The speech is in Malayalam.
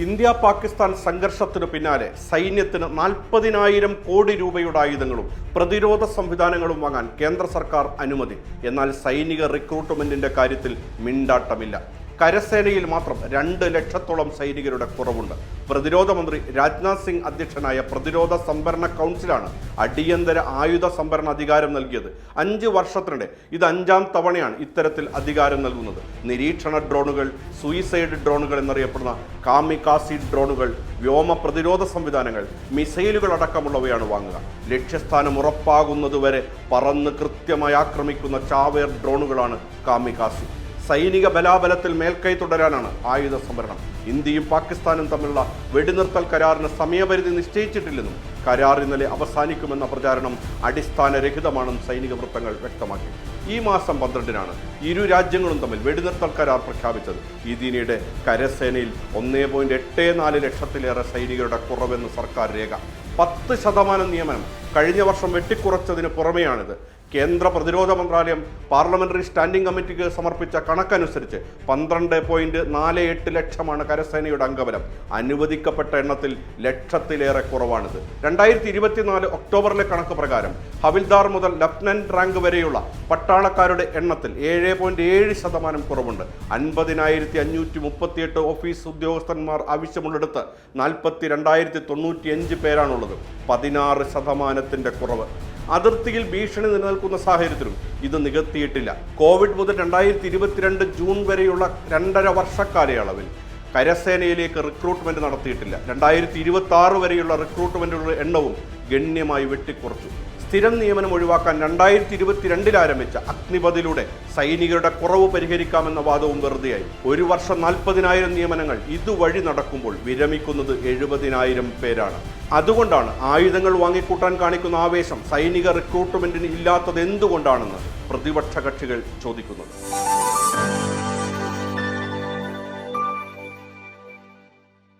ഇന്ത്യ പാകിസ്ഥാൻ സംഘർഷത്തിനു പിന്നാലെ സൈന്യത്തിന് നാൽപ്പതിനായിരം കോടി രൂപയുടെ ആയുധങ്ങളും പ്രതിരോധ സംവിധാനങ്ങളും വാങ്ങാൻ കേന്ദ്ര സർക്കാർ അനുമതി. എന്നാൽ സൈനിക റിക്രൂട്ട്മെന്റിന്റെ കാര്യത്തിൽ മിണ്ടാട്ടമില്ല. കരസേനയിൽ മാത്രം രണ്ട് ലക്ഷത്തോളം സൈനികരുടെ കുറവുണ്ട്. പ്രതിരോധ മന്ത്രി രാജ്നാഥ് സിംഗ് അധ്യക്ഷനായ പ്രതിരോധ സംഭരണ കൗൺസിലാണ് അടിയന്തര ആയുധ സംഭരണ അധികാരം നൽകിയത്. അഞ്ച് വർഷത്തിനിടെ ഇത് അഞ്ചാം തവണയാണ് ഇത്തരത്തിൽ അധികാരം നൽകുന്നത്. നിരീക്ഷണ ഡ്രോണുകൾ സൂയിസൈഡ് ഡ്രോണുകൾ എന്നറിയപ്പെടുന്ന കാമികാസി ഡ്രോണുകൾ വ്യോമ പ്രതിരോധ സംവിധാനങ്ങൾ മിസൈലുകൾ അടക്കമുള്ളവയാണ് വാങ്ങുക. ലക്ഷ്യസ്ഥാനം ഉറപ്പാകുന്നതുവരെ പറന്ന് കൃത്യമായി ആക്രമിക്കുന്ന ചാവേർ ഡ്രോണുകളാണ് കാമികാസി. സൈനിക ബലാബലത്തിൽ മേൽക്കൈ തുടരാനാണ് ആയുധ സംഭരണം ഇന്ത്യയും പാകിസ്ഥാനും തമ്മിലുള്ള വെടിനിർത്തൽ കരാറിന് സമയപരിധി നിശ്ചയിച്ചിട്ടില്ലെന്നും കരാർ ഇന്നലെ അവസാനിക്കുമെന്ന പ്രചാരണം അടിസ്ഥാനരഹിതമാണെന്നും സൈനിക വൃത്തങ്ങൾ വ്യക്തമാക്കി. ഈ മാസം പന്ത്രണ്ടിനാണ് ഇരു രാജ്യങ്ങളും തമ്മിൽ വെടിനിർത്തൽ കരാർ പ്രഖ്യാപിച്ചത്. ഇതിനിടെ കരസേനയിൽ ഒന്നേ പോയിന്റ് എട്ട് നാല് ലക്ഷത്തിലേറെ സൈനികരുടെ കുറവെന്ന് സർക്കാർ രേഖ. പത്ത് ശതമാനം നിയമനം കഴിഞ്ഞ വർഷം വെട്ടിക്കുറച്ചതിന് പുറമെയാണിത്. കേന്ദ്ര പ്രതിരോധ മന്ത്രാലയം പാർലമെന്ററി സ്റ്റാൻഡിംഗ് കമ്മിറ്റിക്ക് സമർപ്പിച്ച കണക്കനുസരിച്ച് പന്ത്രണ്ട് പോയിന്റ് നാല് എട്ട് ലക്ഷമാണ് കരസേനയുടെ അംഗബലം. അനുവദിക്കപ്പെട്ട എണ്ണത്തിൽ ലക്ഷത്തിലേറെ കുറവാണിത്. രണ്ടായിരത്തി ഇരുപത്തിനാല് ഒക്ടോബറിലെ കണക്ക് പ്രകാരം ഹവിൽദാർ മുതൽ ലഫ്റ്റനന്റ് റാങ്ക് വരെയുള്ള പട്ടാളക്കാരുടെ എണ്ണത്തിൽ ഏഴ് പോയിന്റ് ഏഴ് ശതമാനം കുറവുണ്ട്. അൻപതിനായിരത്തി അഞ്ഞൂറ്റി മുപ്പത്തിയെട്ട് ഓഫീസ് ഉദ്യോഗസ്ഥന്മാർ ആവശ്യമുള്ളിടത്ത് നാൽപ്പത്തി രണ്ടായിരത്തി തൊണ്ണൂറ്റിയഞ്ച് പേരാണുള്ളത്. പതിനാറ് ശതമാനത്തിന്റെ കുറവ്. അതിർത്തിയിൽ ഭീഷണി നിലനിൽക്കുന്ന സാഹചര്യത്തിലും ഇത് നികത്തിയിട്ടില്ല. കോവിഡ് മുതൽ രണ്ടായിരത്തി ഇരുപത്തിരണ്ട് ജൂൺ വരെയുള്ള രണ്ടര വർഷക്കാലയളവിൽ കരസേനയിലേക്ക് റിക്രൂട്ട്മെന്റ് നടത്തിയിട്ടില്ല. രണ്ടായിരത്തി ഇരുപത്തി ആറ് വരെയുള്ള റിക്രൂട്ട്മെന്റുകളുടെ എണ്ണവും ഗണ്യമായി വെട്ടിക്കുറച്ചു. സ്ഥിരം നിയമനം ഒഴിവാക്കാൻ രണ്ടായിരത്തി ഇരുപത്തിരണ്ടിൽ ആരംഭിച്ച അഗ്നിപഥിലൂടെ സൈനികരുടെ കുറവ് പരിഹരിക്കാമെന്ന വാദവും വെറുതെയായി. ഒരു വർഷം നാൽപ്പതിനായിരം നിയമനങ്ങൾ ഇതുവഴി നടക്കുമ്പോൾ വിരമിക്കുന്നത് എഴുപതിനായിരം പേരാണ്. അതുകൊണ്ടാണ് ആയുധങ്ങൾ വാങ്ങിക്കൂട്ടാൻ കാണിക്കുന്ന ആവേശം സൈനിക റിക്രൂട്ട്മെന്റിന് ഇല്ലാത്തത് എന്തുകൊണ്ടാണെന്ന് പ്രതിപക്ഷ കക്ഷികൾ ചോദിക്കുന്നത്.